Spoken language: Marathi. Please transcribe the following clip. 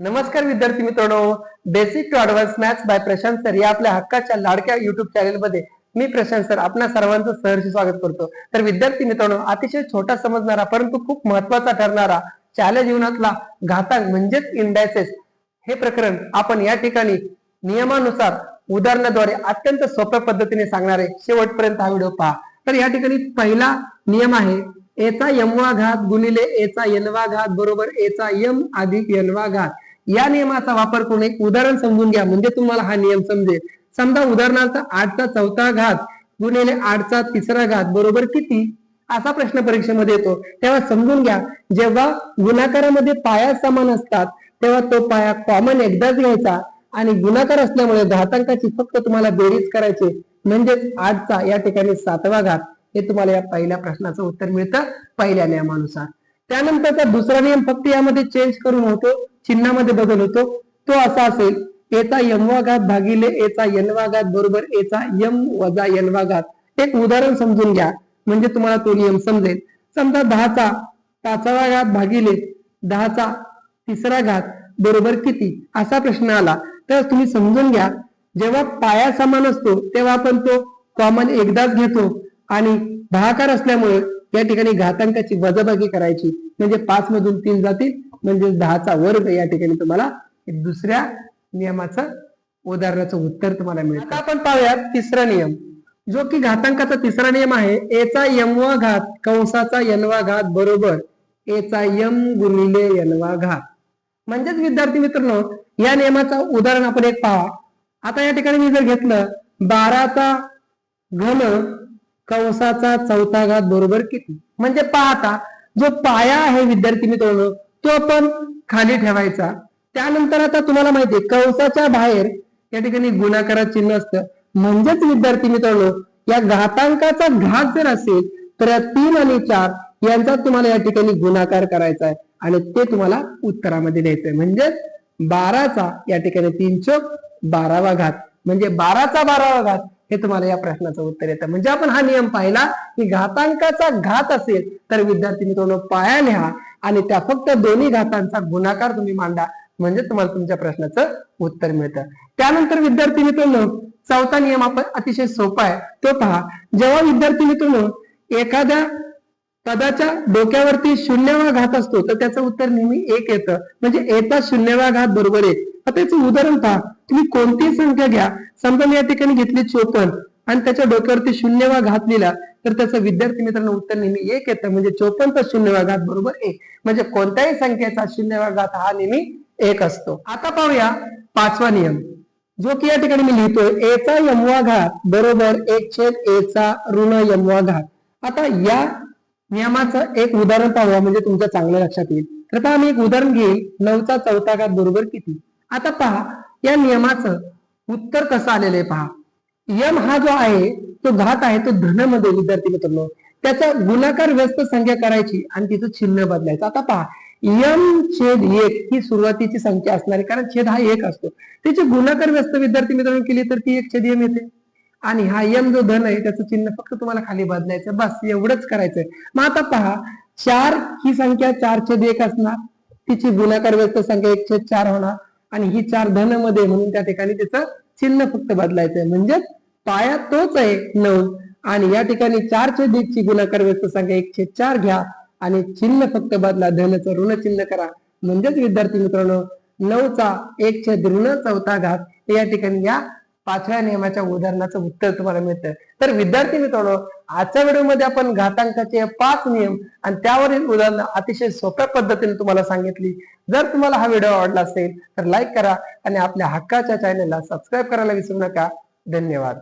नमस्कार विद्यार्थी मित्रांनो. Basic to advance maths by Prashant sir या आपल्या हक्काच्या लाडक्या युट्यूब चॅनेलमध्ये मी प्रशांत सर आपल्या सर्वांचं सहर्ष स्वागत करतो. तर विद्यार्थी मित्रांनो अतिशय छोटा समजणारा परंतु खूप महत्त्वाचा ठरणारा शालेय जीवनातला घातांक म्हणजेच इंडायसेस हे प्रकरण आपण या ठिकाणी नियमानुसार उदाहरणाद्वारे अत्यंत सोप्या पद्धतीने सांगणारे शेवटपर्यंत हा व्हिडिओ पहा. तर या ठिकाणी पहिला नियम आहे एचा यमवा घात गुणिले एचा यनवा घात बरोबर एचा यम अधिक यनवा घात. या नियमाचा वापर करून एक उदाहरण समजून घ्या. म्हणजे तुम्हाला हा नियम समजेल. समजा उदाहरणार्थ आठचा चौथा घात गुणिले आठचा तिसरा घात बरोबर किती? असा प्रश्न परीक्षेमध्ये येतो. तेव्हा समजून घ्या. जेव्हा गुणाकारामध्ये पाया समान असतात तेव्हा तो पाया कॉमन एकदाच घ्यायचा आणि गुणाकार असल्यामुळे घातांकाची फक्त तुम्हाला बेरीज करायची. म्हणजेच आठचा या ठिकाणी सातवा घात. हे तुम्हाला या पहिल्या प्रश्नाचं उत्तर मिळतं. पहिल्या नियमानुसार. त्यानंतरचा दुसरा नियम फक्त यामध्ये चेंज करून होतो. चिन्हामध्ये बदल होतो. तो असा असेल एचा यमवा घात भागिले एचा यनवा घात बरोबर एचा यम वजा यनवा घात एक उदाहरण समजून घ्या. म्हणजे तुम्हाला तो नियम समजेल. समजा दहाचा पाचवा घात भागिले दहाचा तिसरा घात बरोबर किती? असा प्रश्न आला. तर तुम्ही समजून घ्या. जेव्हा पाया समान असतो तेव्हा आपण तो कॉमन एकदाच घेतो. आणि भागाकार असल्यामुळे या ठिकाणी घातांकाची वजाबाकी करायची. म्हणजे पाच मधून तीन जातील म्हणजे दहाचा वर्ग या ठिकाणी तुम्हाला दुसऱ्या नियमाचं उदाहरणाचं उत्तर तुम्हाला मिळेल आता आपण पाहूयात तिसरा नियम. जो की घातांकाचा तिसरा नियम आहे एचा यमवा घात कंसाचा यनवा घात बरोबर एचा यम गुणिले यनवा घात. म्हणजेच विद्यार्थी मित्रांनो या नियमाचं उदाहरण आपण एक पहा. आता या ठिकाणी मी जर घेतलं बाराचा घन कंसाचा चौथा घात बरोबर किती? म्हणजे पाहता जो पाया आहे विद्यार्थी मित्रांनो तो आपण खाली ठेवायचा. त्यानंतर आता तुम्हाला माहितीये कंसाच्या बाहेर या ठिकाणी गुणाकारा चिन्ह असतं. म्हणजेच विद्यार्थी मित्रांनो या घातांकाचा घात जर असेल तर या तीन आणि चार यांचा तुम्हाला या ठिकाणी गुणाकार करायचा आहे. आणि ते तुम्हाला उत्तरामध्ये द्यायचंय म्हणजेच बाराचा या ठिकाणी तीन चौक बारावा घात. म्हणजे बाराचा बारावा घात हे तुम्हाला या प्रश्नाचं उत्तर येतं. म्हणजे आपण हा नियम पाहिला की घातांकाचा घात असेल तर विद्यार्थी मित्रांनो पाया लिहा आणि त्या फक्त दोन्ही घातांचा गुणाकार तुम्ही मांडा म्हणजे तुम्हाला तुमच्या प्रश्नाचं उत्तर मिळतं. त्यानंतर विद्यार्थी मित्रांनो चौथा नियम आपण अतिशय सोपा आहे. तो पहा जेव्हा विद्यार्थी मित्रांनो एखाद्या पदाच्या डोक्यावरती शून्यवा घात असतो तर त्याचं उत्तर नेहमी एक येतं. म्हणजे एचा शून्यवा घात बरोबर एक. त्याचं उदाहरण पहा. तुम्ही कोणतीही संख्या घ्या. समजा मी या ठिकाणी घेतली चोपन्न आणि त्याच्या डोक्यावरती शून्यवा घात लिहिला तर त्याचं विद्यार्थी मित्रांनो उत्तर नेहमी एक येतं. म्हणजे चोपन्न शून्यवाघात बरोबर एक. म्हणजे कोणत्याही संख्येचा शून्यवाघात हा नेहमी एक असतो. आता पाहूया पाचवा नियम. जो की या ठिकाणी मी लिहितोय एचा यमवा घात बरोबर एक छेद एचा ऋण यमवा घात. आता या नियमाचं एक उदाहरण पाहूया म्हणजे तुमच्या चांगलं लक्षात येईल. तर पहा मी एक उदाहरण घेईल नऊचा चौथा घात बरोबर किती? आता पहा या नियमाचं उत्तर कसं आलेलं आहे पहा. यम हा जो आहे तो घात आहे तो धनमध्ये विद्यार्थी मित्रांनो. त्याचा गुणाकार व्यस्त संख्या करायची आणि तिचं चिन्ह बदलायचं. आता पहा यम छेद एक ही सुरुवातीची संख्या असणार कारण छेद हा एक असतो. त्याची गुणाकार व्यस्त विद्यार्थी मित्रांनो केली तर ती एक छेद यम येते. आणि हा यम जो धन आहे त्याचं चिन्ह फक्त तुम्हाला खाली बदलायचं. बस एवढंच करायचंय. मग आता पहा चार ही संख्या चार छेद एक असणार. तिची गुणाकार व्यस्त संख्या एक छेद चार होणार. आणि ही चार धनमध्ये म्हणून त्या ठिकाणी त्याचं चिन्ह फक्त बदलायचंय. म्हणजेच पाया तोच आहे. नऊ. आणि या ठिकाणी चार छेदची ची गुणाकार व्यस्त संख्या एक छेद चार घ्या. आणि चिन्ह फक्त बदला. धनचं ऋण चिन्ह करा. म्हणजेच विद्यार्थी मित्रांनो नऊचा एक छेद ऋण चौथा घात. या ठिकाणी या पाचव्या नियमाच्या उदाहरणाचं उत्तर तुम्हाला मिळतं. तर विद्यार्थी मित्रांनो आजच्या व्हिडिओमध्ये आपण घातांकाचे पाच नियम आणि त्यावरील उदाहरणं अतिशय सोप्या पद्धतीने तुम्हाला सांगितली. जर तुम्हाला हा व्हिडिओ आवडला असेल तर लाईक करा आणि आपल्या हक्काच्या चॅनलला सबस्क्राईब करायला विसरू नका. धन्यवाद.